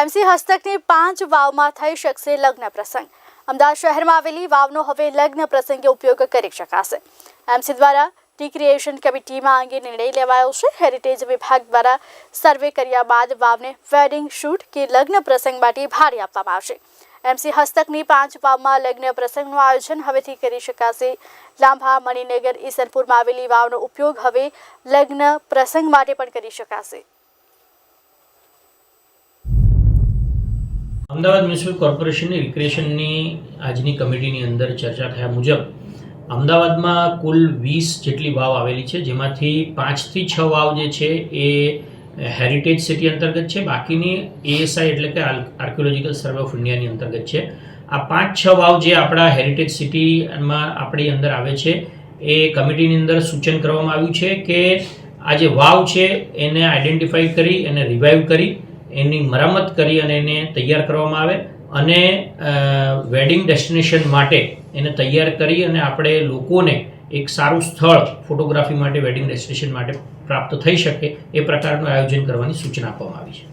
MC હસ્તકની પાંચ વાવમાં થઈ શકશે લગ્ન પ્રસંગ. અમદાવાદ શહેરમાં આવેલી વાવનો હવે લગ્ન પ્રસંગે ઉપયોગ કરી શકાશે. એમસી દ્વારા રિક્રિએશન કમિટીમાં અંગે નિર્ણય લેવાયો છે. હેરિટેજ વિભાગ દ્વારા સર્વે કર્યા બાદ વાવને વેડિંગ શૂટ કે લગ્ન પ્રસંગ માટે ભાડે આપવામાં આવશે. એમસી હસ્તકની પાંચ વાવમાં લગ્ન પ્રસંગનું આયોજન હવેથી કરી શકાશે. લાંભા, મણિનગર ઈસનપુરમાં આવેલી વાવનો ઉપયોગ હવે લગ્ન પ્રસંગ માટે પણ કરી શકાશે. અમદાવાદ મ્યુનિસિપલ કોર્પોરેશનની રિક્રિએશનની આજની કમિટીની અંદર ચર્ચા થયા મુજબ, અમદાવાદમાં કુલ વીસ જેટલી વાવ આવેલી છે, જેમાંથી પાંચથી છ વાવ જે છે એ હેરિટેજ સિટી અંતર્ગત છે, બાકીની એએસઆઈ એટલે કે આર્કિયોલોજીકલ સર્વે ઓફ ઇન્ડિયાની અંતર્ગત છે. આ પાંચ છ વાવ જે આપણા હેરિટેજ સિટીમાં આપણી અંદર આવે છે, એ કમિટીની અંદર સૂચન કરવામાં આવ્યું છે કે આ જે વાવ છે એને આઈડેન્ટિફાઈ કરી, એને રિવાઈવ કરી એની મરામત કરી અને એને તૈયાર કરવામાં આવે અને વેડિંગ ડેસ્ટિનેશન માટે એને તૈયાર કરી અને આપણે લોકોને એક સારું સ્થળ ફોટોગ્રાફી માટે વેડિંગ ડેસ્ટિનેશન માટે પ્રાપ્ત થઈ શકે એ પ્રકારનું આયોજન કરવાની સૂચના આપવામાં આવી છે.